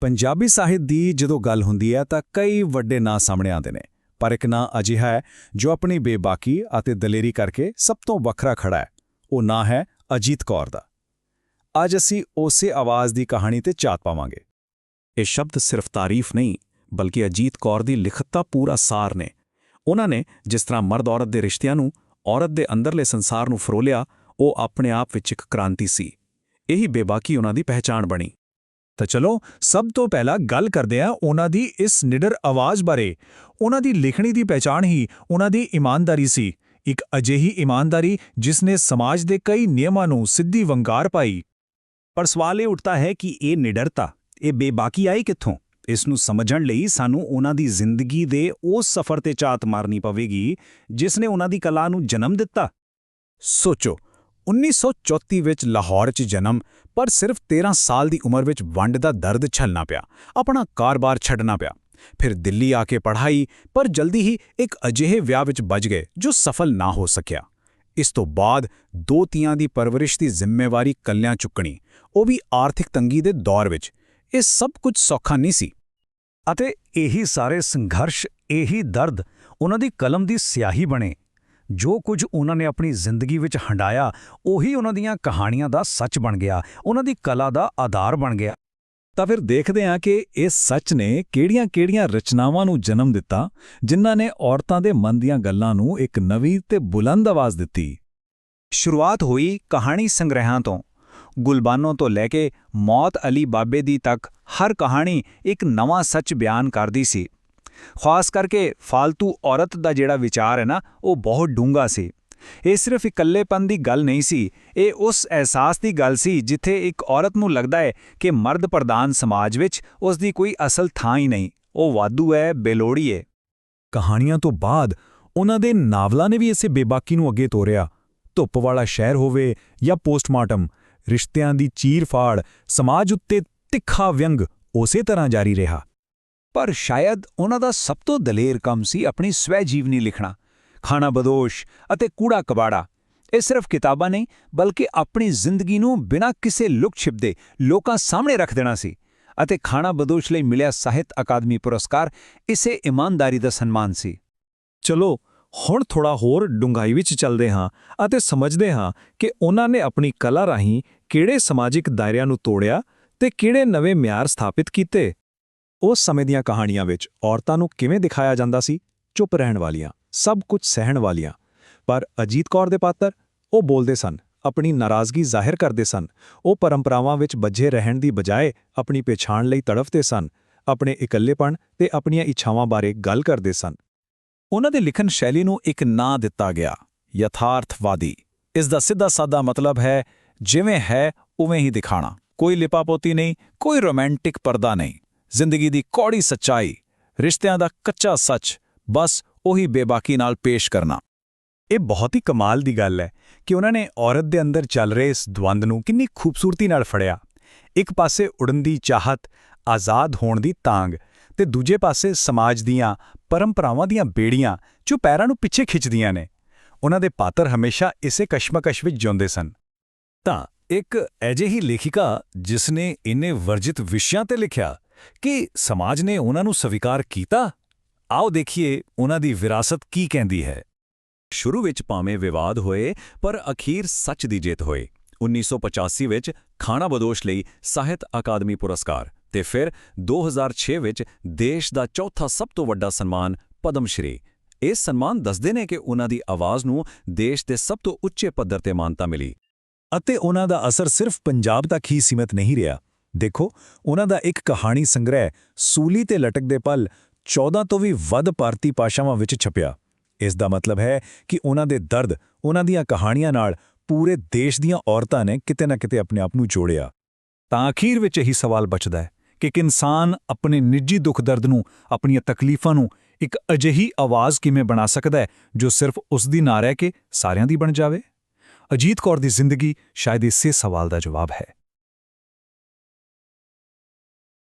ਪੰਜਾਬੀ ਸਾਹਿਤ ਦੀ ਜਦੋਂ ਗੱਲ ਹੁੰਦੀ ਹੈ ਤਾਂ ਕਈ ਵੱਡੇ ਨਾਂ ਸਾਹਮਣੇ ਆਉਂਦੇ ਨੇ। ਪਰ ਇੱਕ ਨਾਂ ਅਜਿਹਾ ਹੈ ਜੋ ਆਪਣੀ ਬੇਬਾਕੀ ਅਤੇ ਦਲੇਰੀ ਕਰਕੇ ਸਭ ਤੋਂ ਵੱਖਰਾ ਖੜਾ ਹੈ। ਉਹ ਨਾਂ ਹੈ ਅਜੀਤ ਕੌਰ ਦਾ। ਅੱਜ ਅਸੀਂ ਉਸੇ ਆਵਾਜ਼ ਦੀ ਕਹਾਣੀ ਤੇ ਚਾਤ ਪਾਵਾਂਗੇ। ਇਹ ਸ਼ਬਦ ਸਿਰਫ ਤਾਰੀਫ ਨਹੀਂ, ਬਲਕਿ ਅਜੀਤ ਕੌਰ ਦੀ ਲਿਖਤ ਦਾ ਪੂਰਾ ਸਾਰ ਨੇ। ਉਹਨਾਂ ਨੇ ਜਿਸ ਤਰ੍ਹਾਂ ਮਰਦ-ਔਰਤ ਦੇ ਰਿਸ਼ਤਿਆਂ ਨੂੰ ਔਰਤ ਦੇ ਅੰਦਰਲੇ ਸੰਸਾਰ ਨੂੰ ਫਰੋਲਿਆ, ਉਹ ਆਪਣੇ ਆਪ ਵਿੱਚ ਇੱਕ ਕ੍ਰਾਂਤੀ ਸੀ। ਇਹੀ ਬੇਬਾਕੀ ਉਹਨਾਂ ਦੀ ਪਹਿਚਾਣ ਬਣੀ। ਤਾਂ ਚਲੋ, ਸਭ ਤੋਂ ਪਹਿਲਾਂ ਗੱਲ ਕਰਦੇ ਹਾਂ ਉਹਨਾਂ ਦੀ ਇਸ ਨਿਡਰ ਆਵਾਜ਼ ਬਾਰੇ। ਉਹਨਾਂ ਦੀ ਲਿਖਣੀ ਦੀ ਪਹਿਚਾਣ ਹੀ ਉਹਨਾਂ ਦੀ ਇਮਾਨਦਾਰੀ ਸੀ। ਇੱਕ ਅਜਿਹੀ ਇਮਾਨਦਾਰੀ ਜਿਸ ਨੇ ਸਮਾਜ ਦੇ ਕਈ ਨਿਯਮਾਂ ਨੂੰ ਸਿੱਧੀ ਵੰਗਾਰ ਪਾਈ। ਪਰ ਸਵਾਲ ਇਹ ਉੱਠਦਾ ਹੈ ਕਿ ਇਹ ਨਿਡਰਤਾ, ਇਹ ਬੇਬਾਕੀ ਆਈ ਕਿੱਥੋਂ? ਇਸ ਨੂੰ ਸਮਝਣ ਲਈ ਸਾਨੂੰ ਉਹਨਾਂ ਦੀ ਜ਼ਿੰਦਗੀ ਦੇ ਉਸ ਸਫ਼ਰ ਤੇ ਝਾਤ ਮਾਰਨੀ ਪਵੇਗੀ ਜਿਸ ਨੇ ਉਹਨਾਂ ਦੀ ਕਲਾ ਨੂੰ ਜਨਮ ਦਿੱਤਾ। ਸੋਚੋ 1934 ਵਿੱਚ ਲਾਹੌਰ 'ਚ ਜਨਮ, ਪਰ ਸਿਰਫ 13 ਸਾਲ ਦੀ ਉਮਰ ਵਿੱਚ ਵੰਡ ਦਾ ਦਰਦ ਛਲਣਾ ਪਿਆ, ਆਪਣਾ ਕਾਰੋਬਾਰ ਛੱਡਣਾ ਪਿਆ। ਫਿਰ ਦਿੱਲੀ ਆ ਕੇ ਪੜ੍ਹਾਈ, ਪਰ ਜਲਦੀ ਹੀ ਇੱਕ ਅਜਿਹੇ ਵਿਆਹ ਵਿੱਚ ਵੱਜ ਗਏ ਜੋ ਸਫਲ ਨਾ ਹੋ ਸਕਿਆ। ਇਸ ਤੋਂ ਬਾਅਦ ਦੋ ਤੀਆਂ ਦੀ ਪਰਵਰਿਸ਼ ਦੀ ਜ਼ਿੰਮੇਵਾਰੀ ਕੱਲਿਆਂ ਚੁੱਕਣੀ, ਉਹ ਵੀ ਆਰਥਿਕ ਤੰਗੀ ਦੇ ਦੌਰ ਵਿੱਚ, ਇਹ ਸਭ ਕੁਝ ਸੌਖਾ ਨਹੀਂ ਸੀ। ਅਤੇ ਇਹੀ ਸਾਰੇ ਸੰਘਰਸ਼, ਇਹੀ ਦਰਦ, ਉਹਨਾਂ ਦੀ ਕਲਮ ਦੀ ਸਿਆਹੀ ਬਣੇ। ਜੋ ਕੁਝ ਉਹਨਾਂ ਨੇ ਆਪਣੀ ਜ਼ਿੰਦਗੀ ਵਿੱਚ ਹੰਡਾਇਆ, ਉਹੀ ਉਹਨਾਂ ਦੀਆਂ ਕਹਾਣੀਆਂ ਦਾ ਸੱਚ ਬਣ ਗਿਆ, ਉਹਨਾਂ ਦੀ ਕਲਾ ਦਾ ਆਧਾਰ ਬਣ ਗਿਆ। ਤਾਂ ਫਿਰ ਦੇਖਦੇ ਹਾਂ ਕਿ ਇਸ ਸੱਚ ਨੇ ਕਿਹੜੀਆਂ-ਕਿਹੜੀਆਂ ਰਚਨਾਵਾਂ ਨੂੰ ਜਨਮ ਦਿੱਤਾ, ਜਿਨ੍ਹਾਂ ਨੇ ਔਰਤਾਂ ਦੇ ਮਨ ਦੀਆਂ ਗੱਲਾਂ ਨੂੰ ਇੱਕ ਨਵੀਂ ਤੇ ਬੁਲੰਦ ਆਵਾਜ਼ ਦਿੱਤੀ। ਸ਼ੁਰੂਆਤ ਹੋਈ ਕਹਾਣੀ ਸੰਗ੍ਰਹਿਾਂ ਤੋਂ। ਗੁਲਬਾਨੋਂ ਤੋਂ ਲੈ ਕੇ ਮੌਤ ਅਲੀ ਬਾਬੇ ਦੀ ਤੱਕ ਹਰ ਕਹਾਣੀ ਇੱਕ ਨਵਾਂ ਸੱਚ ਬਿਆਨ ਕਰਦੀ ਸੀ। ਖਾਸ ਕਰਕੇ ਫालतू ਔਰਤ ਦਾ ਜਿਹੜਾ ਵਿਚਾਰ ਹੈ ਨਾ, ਉਹ ਬਹੁਤ ਡੂੰਘਾ ਸੀ। ਇਹ ਸਿਰਫ ਇਕੱਲੇਪਨ ਦੀ ਗੱਲ ਨਹੀਂ ਸੀ, ਇਹ ਉਸ ਅਹਿਸਾਸ ਦੀ ਗੱਲ ਸੀ ਜਿੱਥੇ ਇੱਕ ਔਰਤ ਨੂੰ ਲੱਗਦਾ ਹੈ ਕਿ ਮਰਦ ਪ੍ਰਧਾਨ ਸਮਾਜ ਵਿੱਚ ਉਸ ਦੀ ਕੋਈ ਅਸਲ ਥਾਂ ਹੀ ਨਹੀਂ। ਉਹ ਵਾਧੂ ਹੈ, ਬੇਲੋੜੀ ਹੈ। ਕਹਾਣੀਆਂ ਤੋਂ ਬਾਅਦ ਉਹਨਾਂ ਦੇ ਨਾਵਲਾਂ ਨੇ ਵੀ ਇਸੇ ਬੇਬਾਕੀ ਨੂੰ ਅੱਗੇ ਤੋਰਿਆ। ਧੁੱਪ ਵਾਲਾ ਸ਼ਹਿਰ ਹੋਵੇ ਜਾਂ ਪੋਸਟਮਾਰਟਮ, ਰਿਸ਼ਤਿਆਂ ਦੀ ਚੀਰ-ਫਾੜ, ਸਮਾਜ ਉੱਤੇ ਤਿੱਖਾ ਵਿਅੰਗ ਉਸੇ ਤਰ੍ਹਾਂ ਜਾਰੀ ਰਿਹਾ। ਪਰ ਸ਼ਾਇਦ ਉਹਨਾਂ ਦਾ ਸਭ ਤੋਂ ਦਲੇਰ ਕੰਮ ਸੀ ਆਪਣੀ ਸਵੈ ਜੀਵਨੀ ਲਿਖਣਾ। ਖਾਣਾ ਬਦੋਸ਼ ਅਤੇ ਕੂੜਾ ਕਬਾੜਾ। ਇਹ ਸਿਰਫ ਕਿਤਾਬਾਂ ਨਹੀਂ, ਬਲਕਿ ਆਪਣੀ ਜ਼ਿੰਦਗੀ ਨੂੰ ਬਿਨਾਂ ਕਿਸੇ ਲੁਕ ਛਿਪ ਦੇ ਲੋਕਾਂ ਸਾਹਮਣੇ ਰੱਖ ਦੇਣਾ ਸੀ ਅਤੇ ਖਾਣਾ ਬਦੋਸ਼ ਲਈ ਮਿਲਿਆ ਸਾਹਿਤ ਅਕਾਦਮੀ ਪੁਰਸਕਾਰ ਇਸੇ ਇਮਾਨਦਾਰੀ ਦਾ ਸਨਮਾਨ ਸੀ। ਚਲੋ, ਹੁਣ ਥੋੜਾ ਹੋਰ ਡੂੰਘਾਈ ਵਿੱਚ ਚੱਲਦੇ ਹਾਂ ਅਤੇ ਸਮਝਦੇ ਹਾਂ ਕਿ ਉਹਨਾਂ ਨੇ ਆਪਣੀ ਕਲਾ ਰਾਹੀਂ ਕਿਹੜੇ ਸਮਾਜਿਕ ਦਾਇਰਿਆਂ ਨੂੰ ਤੋੜਿਆ ਤੇ ਕਿਹੜੇ ਨਵੇਂ ਮਿਆਰ ਸਥਾਪਿਤ ਕੀਤੇ। ਉਸ ਸਮੇਂ ਦੀਆਂ ਕਹਾਣੀਆਂ ਵਿੱਚ ਔਰਤਾਂ ਨੂੰ ਕਿਵੇਂ ਦਿਖਾਇਆ ਜਾਂਦਾ ਸੀ, ਚੁੱਪ ਰਹਿਣ ਵਾਲੀਆਂ, ਸਭ ਕੁਝ ਸਹਿਣ ਵਾਲੀਆਂ। ਪਰ ਅਜੀਤ ਕੌਰ ਦੇ ਪਾਤਰ, ਉਹ ਬੋਲਦੇ ਸਨ, ਆਪਣੀ ਨਾਰਾਜ਼ਗੀ ਜ਼ਾਹਿਰ ਕਰਦੇ ਸਨ, ਉਹ ਪਰੰਪਰਾਵਾਂ ਵਿੱਚ ਬੱਝੇ ਰਹਿਣ ਦੀ ਬਜਾਏ ਆਪਣੀ ਪਛਾਣ ਲਈ ਤੜਫਦੇ ਸਨ, ਆਪਣੇ ਇਕੱਲੇਪਣ ਤੇ ਆਪਣੀਆਂ ਇੱਛਾਵਾਂ ਬਾਰੇ ਗੱਲ ਕਰਦੇ ਸਨ। ਉਹਨਾਂ ਦੇ ਲਿਖਣ ਸ਼ੈਲੀ ਨੂੰ ਇੱਕ ਨਾਂ ਦਿੱਤਾ ਗਿਆ, ਯਥਾਰਥਵਾਦੀ। ਇਸ ਦਾ ਸਿੱਧਾ ਸਾਦਾ ਮਤਲਬ ਹੈ, ਜਿਵੇਂ ਹੈ ਉਵੇਂ ਹੀ ਦਿਖਾਣਾ। ਕੋਈ ਲਿਪਾਪੋਤੀ ਨਹੀਂ, ਕੋਈ ਰੋਮਾਂਟਿਕ ਪਰਦਾ ਨਹੀਂ। ਜ਼ਿੰਦਗੀ ਦੀ ਕੌੜੀ ਸੱਚਾਈ, ਰਿਸ਼ਤਿਆਂ ਦਾ ਕੱਚਾ ਸੱਚ, ਬਸ ਉਹੀ ਬੇਬਾਕੀ ਨਾਲ ਪੇਸ਼ ਕਰਨਾ। ਇਹ ਬਹੁਤ ਹੀ ਕਮਾਲ ਦੀ ਗੱਲ ਹੈ ਕਿ ਉਹਨਾਂ ਨੇ ਔਰਤ ਦੇ ਅੰਦਰ ਚੱਲ ਰਹੇ ਇਸ ਦਵੰਦ ਨੂੰ ਕਿੰਨੀ ਖੂਬਸੂਰਤੀ ਨਾਲ ਫੜਿਆ। ਇੱਕ ਪਾਸੇ ਉੜਨ ਦੀ ਚਾਹਤ, ਆਜ਼ਾਦ ਹੋਣ ਦੀ ਤਾਂਗ ਤੇ ਦੂਜੇ ਪਾਸੇ ਸਮਾਜ ਦੀਆਂ ਪਰੰਪਰਾਵਾਂ ਦੀਆਂ ਬੇੜੀਆਂ ਜੋ ਪੈਰਾਂ ਨੂੰ ਪਿੱਛੇ ਖਿੱਚਦੀਆਂ ਨੇ। ਉਹਨਾਂ ਦੇ ਪਾਤਰ ਹਮੇਸ਼ਾ ਇਸੇ ਕਸ਼ਮਕਸ਼ ਵਿੱਚ ਜਿਉਂਦੇ ਸਨ। ਤਾਂ ਇੱਕ ਅਜਿਹੀ ਲੇਖਿਕਾ ਜਿਸ ਨੇ ਇੰਨੇ ਵਰਜਿਤ ਵਿਸ਼ਿਆਂ ਤੇ ਲਿਖਿਆ ਕਿ ਸਮਾਜ ਨੇ ਉਹਨਾਂ ਨੂੰ ਸਵੀਕਾਰ ਕੀਤਾ? ਆਓ ਦੇਖੀਏ ਉਹਨਾਂ ਦੀ ਵਿਰਾਸਤ ਕੀ ਕਹਿੰਦੀ ਹੈ। ਸ਼ੁਰੂ ਵਿੱਚ ਭਾਵੇਂ ਵਿਵਾਦ ਹੋਏ, ਪਰ ਅਖੀਰ ਸੱਚ ਦੀ ਜਿੱਤ ਹੋਈ 1985 ਵਿੱਚ ਖਾਣਾ ਬਦੋਸ਼ ਲਈ ਸਾਹਿਤ ਅਕਾਦਮੀ ਪੁਰਸਕਾਰ ਤੇ ਫਿਰ 2006 ਵਿੱਚ ਦੇਸ਼ ਦਾ ਚੌਥਾ ਸਭ ਤੋਂ ਵੱਡਾ ਸਨਮਾਨ ਪਦਮ ਸ਼੍ਰੀ ਇਹ ਸਨਮਾਨ ਦੱਸਦੇ ਨੇ ਕਿ ਉਹਨਾਂ ਦੀ ਆਵਾਜ਼ ਨੂੰ ਦੇਸ਼ ਦੇ ਸਭ ਤੋਂ ਉੱਚੇ ਪੱਧਰ ਤੇ ਮਾਨਤਾ ਮਿਲੀ। ਅਤੇ ਉਹਨਾਂ ਦਾ ਅਸਰ ਸਿਰਫ ਪੰਜਾਬ ਤੱਕ ਹੀ ਸੀਮਿਤ ਨਹੀਂ ਰਿਹਾ। ਦੇਖੋ, ਉਹਨਾਂ ਦਾ ਇੱਕ ਕਹਾਣੀ ਸੰਗ੍ਰਹਿ, ਸੂਲੀ ਤੇ ਲਟਕਦੇ ਪਲ 14 ਤੋਂ ਵੀ ਵੱਧ ਭਾਰਤੀ ਭਾਸ਼ਾਵਾਂ ਵਿੱਚ ਛਪਿਆ। ਇਸ ਦਾ ਮਤਲਬ ਹੈ ਕਿ ਉਹਨਾਂ ਦੇ ਦਰਦ, ਉਹਨਾਂ ਦੀਆਂ ਕਹਾਣੀਆਂ ਨਾਲ ਪੂਰੇ ਦੇਸ਼ ਦੀਆਂ ਔਰਤਾਂ ਨੇ ਕਿਤੇ ਨਾ ਕਿਤੇ ਆਪਣੇ ਆਪ ਨੂੰ ਜੋੜਿਆ। ਤਾਂ ਅਖੀਰ ਵਿੱਚ ਇਹੀ ਸਵਾਲ ਬਚਦਾ ਹੈ ਕਿ ਇੱਕ ਇਨਸਾਨ ਆਪਣੇ ਨਿੱਜੀ ਦੁੱਖ ਦਰਦ ਨੂੰ, ਆਪਣੀਆਂ ਤਕਲੀਫਾਂ ਨੂੰ ਇੱਕ ਅਜਿਹੀ ਆਵਾਜ਼ ਕਿਵੇਂ ਬਣਾ ਸਕਦਾ ਹੈ ਜੋ ਸਿਰਫ ਉਸ ਦੀ ਨਾ ਰਹਿ ਕੇ ਸਾਰਿਆਂ ਦੀ ਬਣ ਜਾਵੇ? ਅਜੀਤ ਕੌਰ ਦੀ ਜ਼ਿੰਦਗੀ ਸ਼ਾਇਦ ਇਸੇ ਸਵਾਲ ਦਾ ਜਵਾਬ ਹੈ।